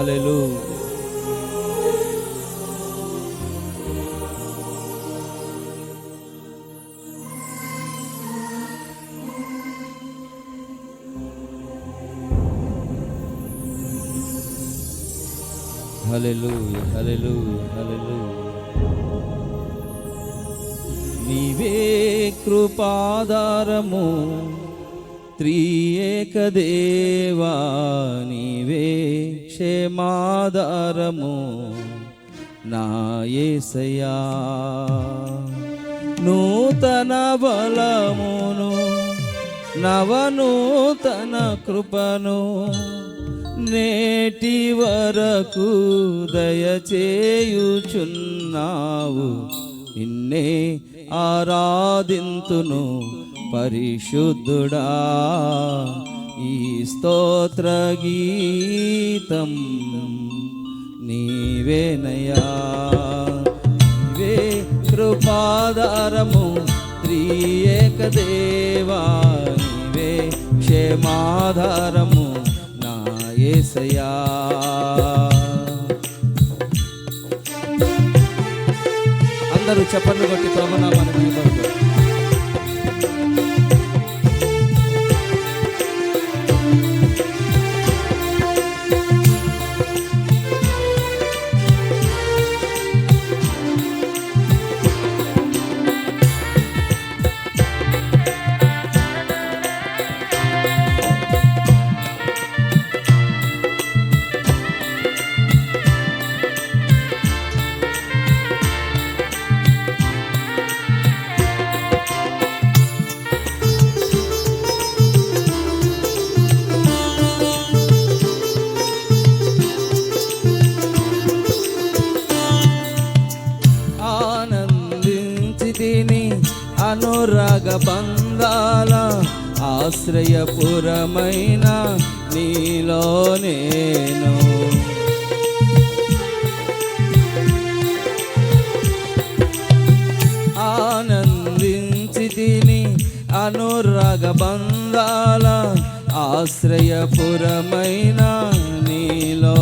హల్లెలూయా హల్లెలూయా హల్లెలూయా హల్లెలూయా నీవే కృపాధారము త్రియేక దేవా నీవే క్షేమాధారము నా యేసయ్యా నూతన బలమును నవనూతన కృపను నేటి వరకు దయచేయుచున్నావు. నిన్నే ఆరాధింతును పరిశుద్ధుడా. ఈ స్తోత్ర గీతం నీవేనయా నీవే కృపాధారము త్రియేకదేవా నీవే క్షేమాధారము నా యేసయా అందరూ చెప్పండి కొట్టి ప్రభునామాన్ని అందాల ఆశ్రయపురమైన నీలో నేను. ఆనందించి తిని అనురాగ బంధాల ఆశ్రయపురమైన నీలో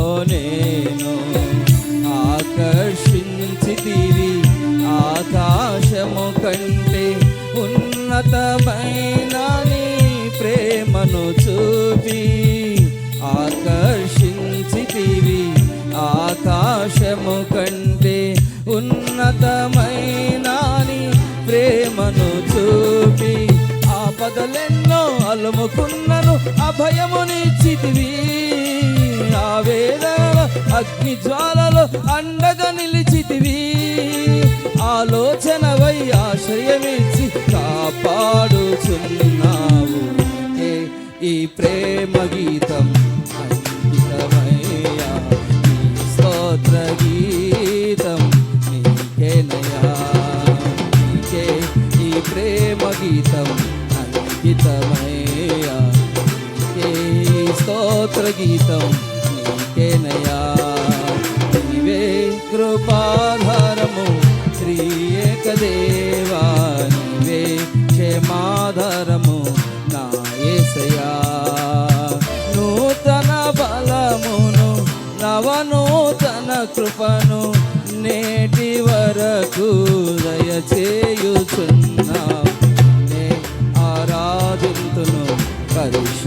ఉన్నతమైన నీ ప్రేమను చూపి ఆకర్షించితివి ఆకాశము కంటే ఉన్నతమైన నీ ప్రేమను చూపి. ఆపదలెన్నో అలుముకున్నను అభయమునిచ్చితివి ఆవేదన అగ్ని జ్వాలలో అండగా నిలిచితివి. ఆలోచనవై ఆశ్రయమిచ్చి కాపాడుచున్నావు. ఈ ప్రేమ గీతం అంకితమయ్యా స్తోత్ర గీతం నీకేనయ్యా నీకే ఈ ప్రేమ గీతం అంకితమయ్యా నీకే స్తోత్ర గీతం నీవే కృపాధారము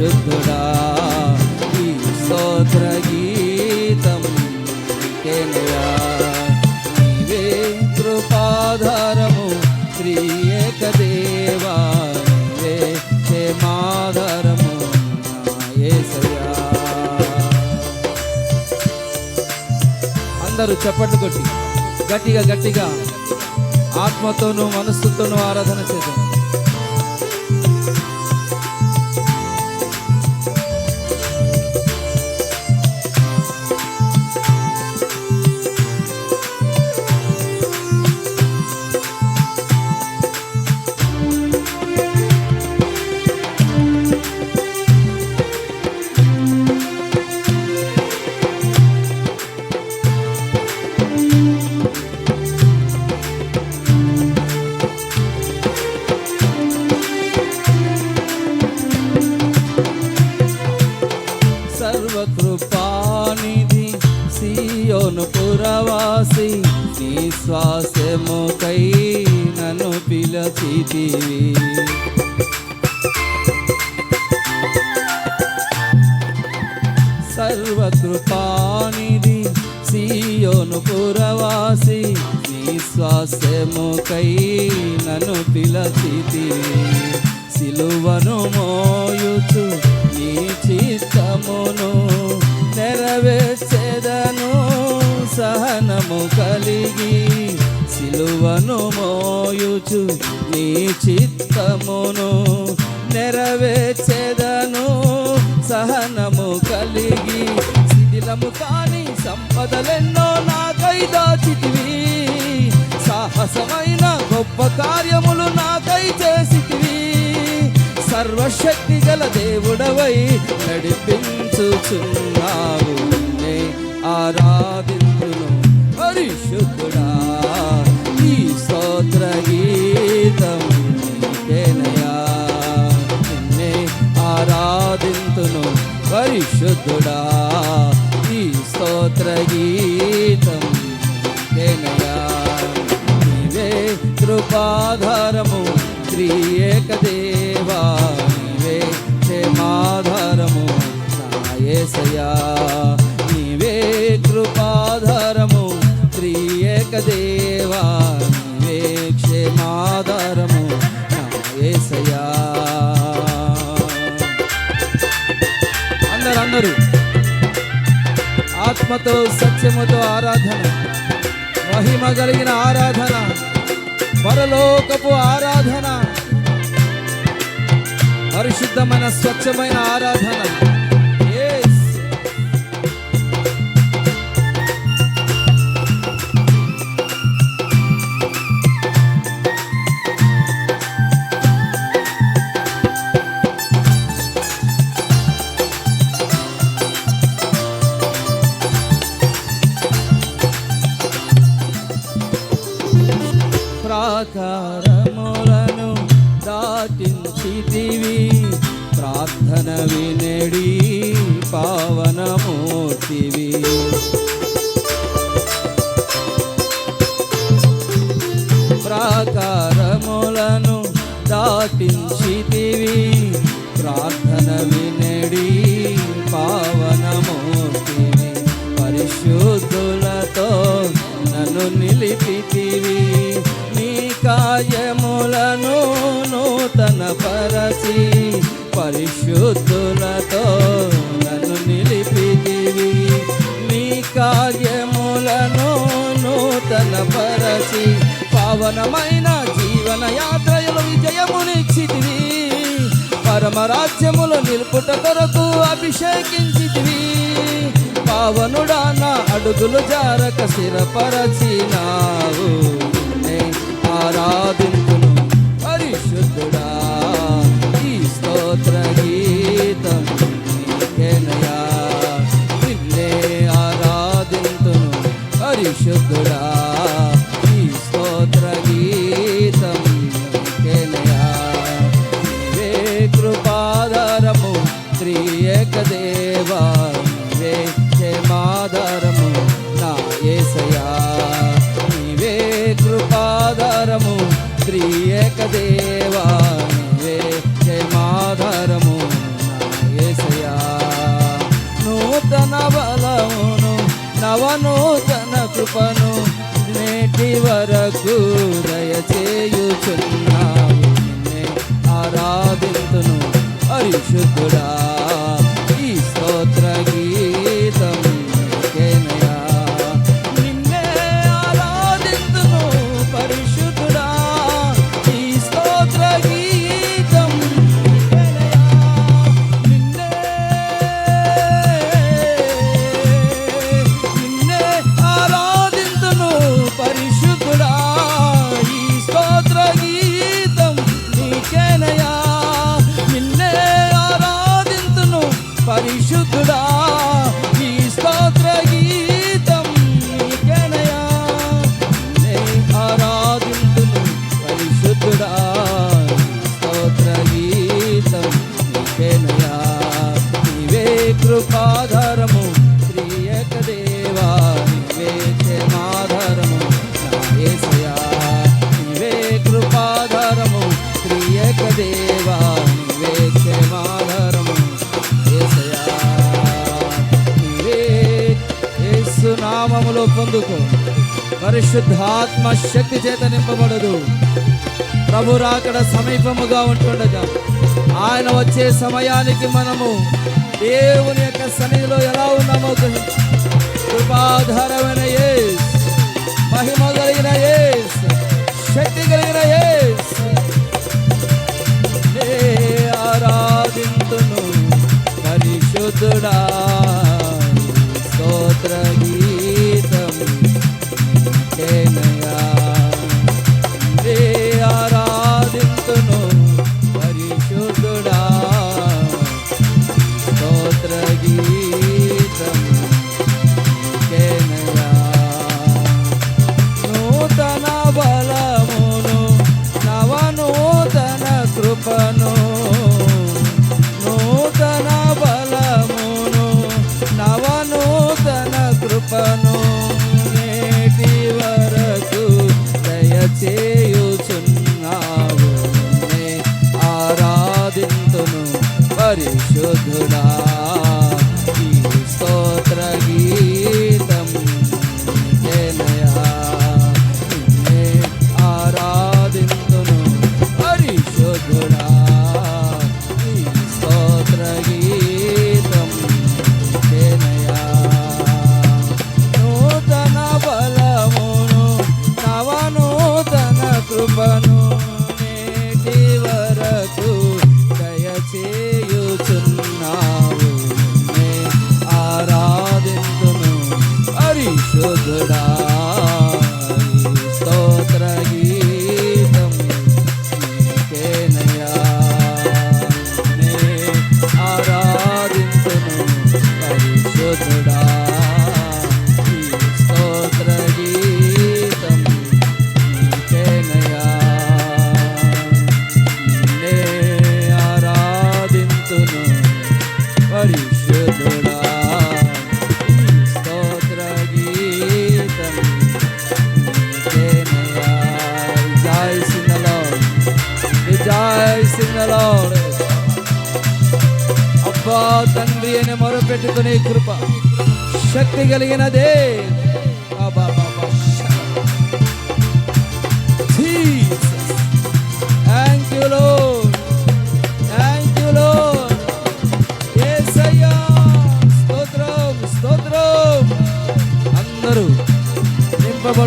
పరిశుద్ధుడా ఈ స్తోత్ర గీతం నీకేనయా నీవే కృపాధారము దేవా నీవే క్షేమాధారము అందరూ చప్పట్లు కొట్టి గట్టిగా గట్టిగా ఆత్మతోనూ మనస్సుతోనూ ఆరాధన చేద్దాం. సియోను పురవాసి నీ శ్వాసముకై నన్ను పిలచితివి. సర్వకృపానిధి సియోను పురవాసి నీ శ్వాసముకై నన్ను పిలచితివి. సిలువను మోయుచు నీ చిత్తమును నెరవేర్చెదను సహనము కలిగి సిలువను మోయుచు నీ చిత్తమును నెరవేర్చెదను సహనము కలిగి శిథిలము కాని సంపదలెన్నో నాకై దాచితివి. సాహసమైన గొప్ప కార్యములు నాకై చేసి సర్వశక్తి గల దేవుడవై నడిపించుచున్నావు. నిన్నే ఆరాధించును పరిశుద్ధుడా. ఈ స్తోత్ర గీతం నీకేనయా. నిన్నే ఆరాధింతును పరిశుద్ధుడా. ఈ స్తోత్ర గీతం నీకేనయా. నీవే కృపాధారము త్రియేక దేవా. నాయసయా నీవే కృపాధారము త్రియేక దేవా నీవే క్షేమాధారము నాయసయా అందరందరూ ఆత్మతో సత్యముతో ఆరాధన మహిమ కలిగిన ఆరాధన పరలోకపు ఆరాధన పరిశుద్ధమైన స్వచ్ఛమైన ఆరాధన. శుద్ధులతో నన్ను నిలిపితివి. నీ కార్యములను నూతన పరచి పావనమైన జీవన యాత్రయులు విజయమునిచ్చితివి. పరమరాజ్యములు నిలుపుట కొరకు అభిషేకించితివి. పావనుడా నా అడుగులు జారక స్థిరపరచినావు. నిన్నే పరిశుద్ధుడా. ఈ స్తోత్ర పరిశుద్ధుడా. కృపను నేటి వరకు దయచేయుచున్నావు. నిన్నే ఆరాధింతును పరిశుద్ధుడా. బలములో పరిశుద్ధాత్మ శక్తి చేత నింపబడదు. ప్రభు రాకడ సమీపముగా ఉంటుండగా ఆయన వచ్చే సమయానికి మనము దేవుని యొక్క సన్నిధిలో ఎలా ఉన్నామో కృపాధారమైన ఏ మహిమ కలిగిన ఏ శక్తి కలిగిన ఏ ఆరాధింతును పరిశుద్ధుడా. ఆరాధింతును పరిశుద్ధుడా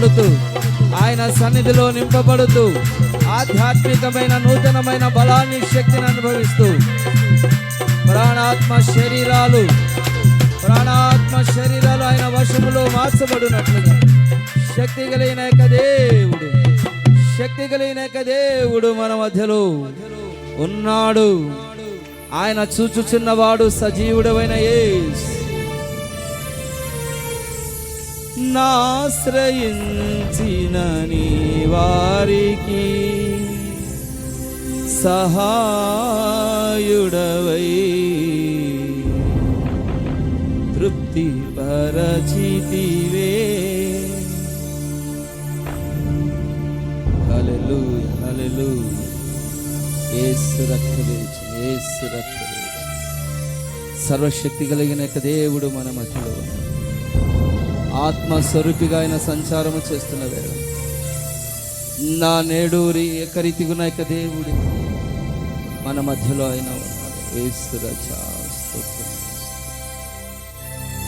నింపబడుతూ ఆయన సన్నిధిలో నింపబడుతూ ఆధ్యాత్మికమైన నూతనమైన బలాన్ని శక్తిని అనుభవిస్తూ ప్రాణాత్మ శరీరాలు ప్రాణాత్మ శరీరాలు ఆయన వశములో మార్చబడినట్లుగా. శక్తి కలిగిన దేవుడు శక్తి కలిగిన దేవుడు మన మధ్యలో ఉన్నాడు. ఆయన చూచుచున్నవాడు సజీవుడమైన యేసు. నాశ్రయించిన నీ వారికి సహాయుడవై తృప్తి పరచితివే హల్లెలూయా హల్లెలూయా. ఏసు రక్తవేచు ఏసు రక్తవేచు సర్వశక్తి కలిగిన యొక్క దేవుడు మన మధ్యలో ఉన్నాడు. ఆత్మ స్వరూపిగా ఆయన సంచారము చేస్తున్న వేళ. నా నేడూరి ఏకరీతిగున యొక్క దేవుడి మన మధ్యలో ఆయన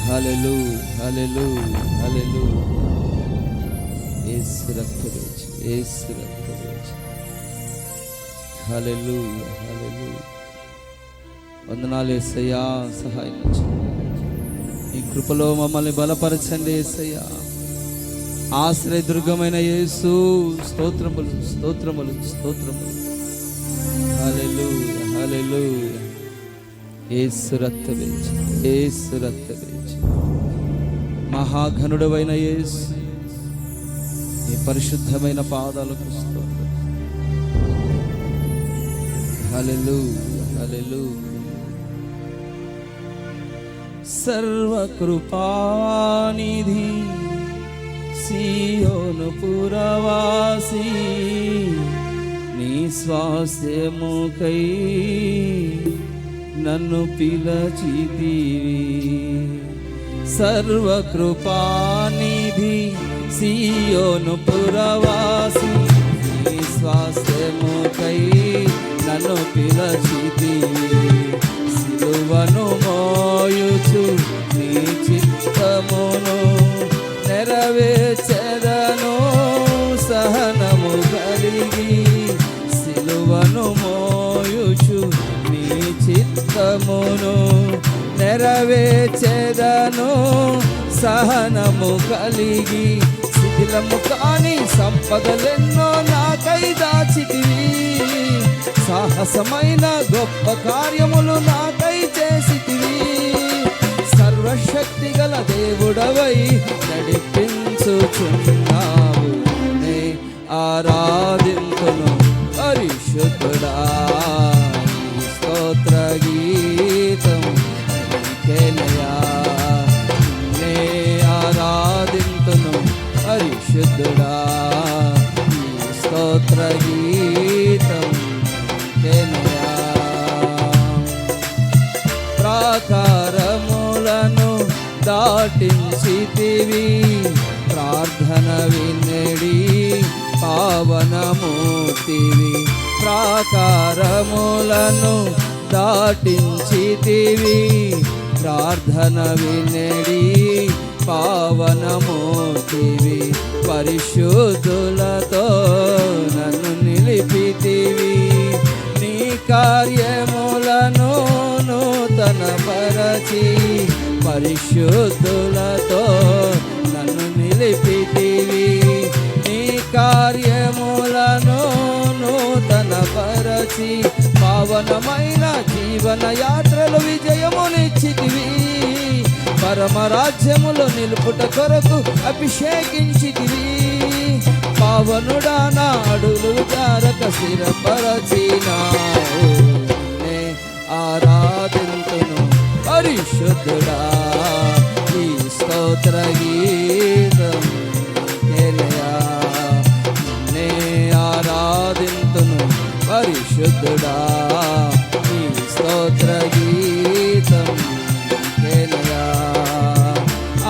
హలెలు హలెలు హలెలు ఏసు రక్త హల్లెలూ ఏసు రక్త రక్తవేచి హలెలు హలెలు వందనాలు ఏసయ్యా సహాయం చేయండి. ఈ కృపలో మమ్మల్ని బలపరచండి ఏసయ్యా. ఆశ్రయ దుర్గమైన యేసు స్తోత్రములు స్తోత్రములు స్తోత్రములు. హల్లెలూయా హల్లెలూయా. యేసు రక్తవేచి యేసు రక్తవేచి మహాఘనుడవైన యేసు ఈ పరిశుద్ధమైన పాదాలకు స్తోత్రం. హలెలు హలెలు సర్వకృపానిధి సియోను పురవాసి నీ స్వాస్యముకై నన్ను పిలచితివి. సర్వకృపానిధి సియోను పురవాసి నీ స్వాస్థ్యముకై నన్ను పిలచితివి. సిలువను మోయుచు నీ చిత్తమును నెరవేర్చెదను. సహనము కలిగి సిలువను మోయుచు నీ చిత్తమును నెరవేర్చెదను. సహనము కలిగి శిథిలము కాని సంపదలెన్నో నాకై దాచితివి. సాహసమైన గొప్ప కార్యములు నాకై శక్తి గల దేవుడవై నడిపించుచున్నావు. నే ఆరాధింతును పరిశుద్ధుడా. స్తోత్ర గీతం నీకేనయా నే ఆరాధింతును పరిశుద్ధుడా. దాటించితివి ప్రార్థన వినడి పావనమూర్తివి. ప్రాకారములను దాటించితివి ప్రార్థన వినడి పావనమూర్తివి. పరిశుద్ధులతో నన్ను నిలిపితివి. నీ కార్యములను నూతన పరచి పరిశుద్ధులతో నన్ను నిలిపితివి. నీ కార్యములను నూతన పరచి పావనమైన జీవన యాత్రలు విజయమునిచ్చితివి. పరమరాజ్యములో నిలుపుట కొరకు అభిషేకించితివి. పావనుడా నాడులు జారక స్థిరపరచినావు. నే ఆరాధింతును పరిశుద్ధుడా. స్తోత్ర గీతం. నే ఆరాధింతును పరిశుద్ధుడా. ఈ స్తోత్ర గీతం కేలయా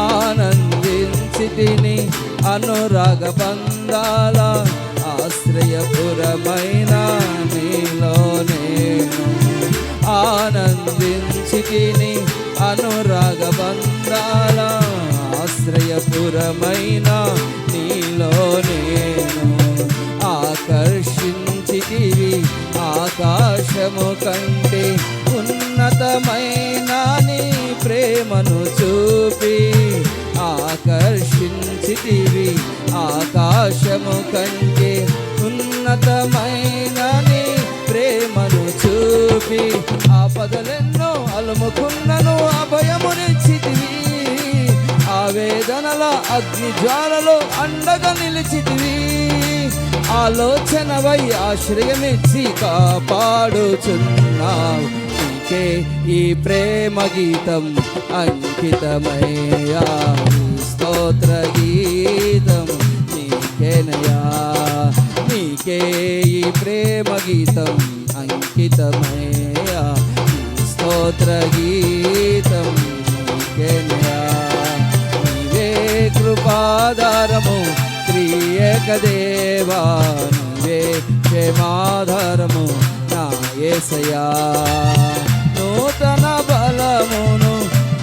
ఆనందించి తిని అనురాగ బంధాల ఆశ్రయపురమైన నీలో నేను ఆనందించి తిని అనురాగ బంధాల ఆశ్రయపురమైన నీలో నేను ఆకర్షించితివి ఆకాశము కంటే ఉన్నతమైన నీ ప్రేమను చూపి ఆకర్షించితివి ఆకాశము కంటే ఉన్నతమైన నీ ప్రేమను చూపి ఆపదలెన్నో అలుముకున్నను అభయమునిచ్చితివి. వేదనల అగ్ని జ్వాలలో అండగా నిలిచితివి. ఆలోచనవై ఆశ్రయమిచ్చి కాపాడుచున్నావు నీకే ఈ ప్రేమ గీతం అంకితమయ్యా. స్తోత్ర గీతం నీకేనయా నీకే ఈ ప్రేమ గీతం అంకితమయ్యా. స్తోత్ర గీతం నీకేనయా కృపాధారము త్రియేక దేవా నీవే క్షేమాధారము నా యేసయ్యా నూతన బలమును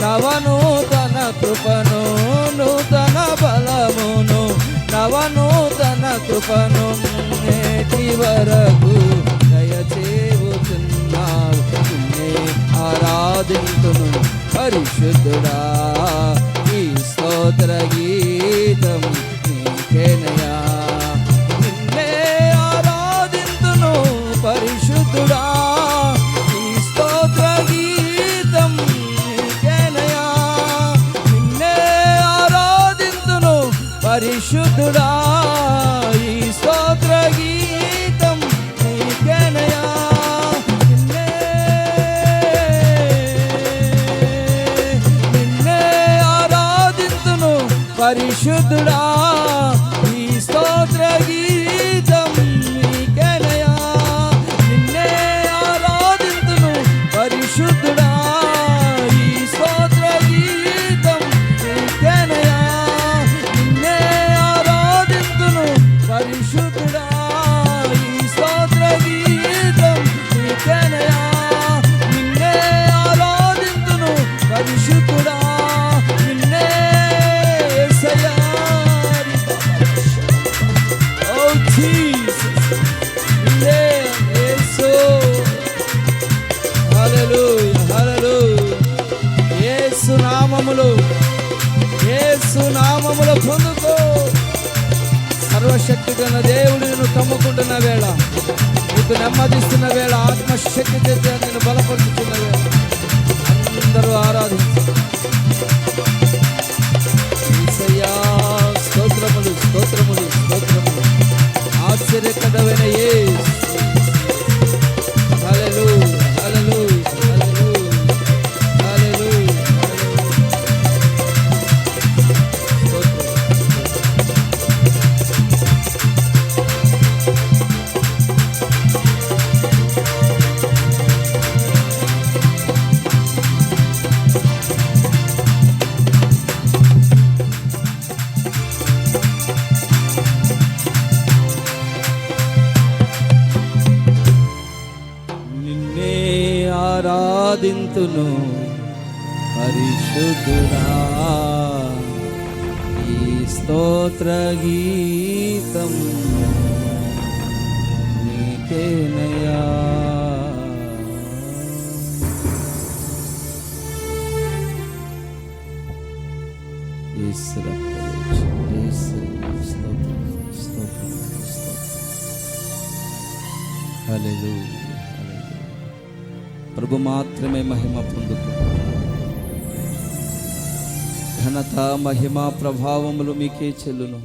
నవనూతన కృపను నూతన బలమును నవనూతన కృపను నేటి వరకు దయచేవుతున్నావు నిన్నే ఆరాధింతును పరిశుద్ధుడా. స్తోత్ర గీతం నీకేనయా పరిశుద్ధుడా ఈ స్తోత్ర గీతం హలలు హలలు ఏసు నామములు ఏసు నామములు పొందుకో. సర్వశక్తి కన్న దేవుడు నిన్ను కమ్ముకుంటున్న వేళ నీకు నెమ్మదిస్తున్న వేళ ఆత్మశక్తి చేత నేను బలపరుచుతున్న వేళ. అందరూ ఆరాధించు. స్తోత్రములు స్తోత్రములు స్తోత్రములు. ఆశ్చర్యకరమైన ఏ ఆరాధింతును పరిశుద్ధుడా. ఈ స్తోత్ర గీతం నీకేనయా Hallelujah. ప్రభు మాత్రమే మహిమ పొందుకు. ఘనత మహిమ ప్రభావములు మీకే చెల్లును.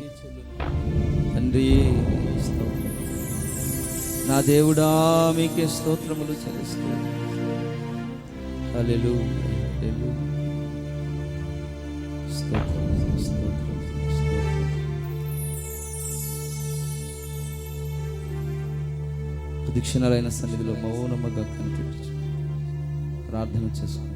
తండ్రి నా దేవుడా మీకే స్తోత్రములు చెల్లిస్తూ హల్లెలూయా, స్తోత్రం స్తోత్రం ప్రదక్షిణాలైన సన్నిధిలో మౌనముగా కనిపెట్టు ప్రార్థన చేసుకోండి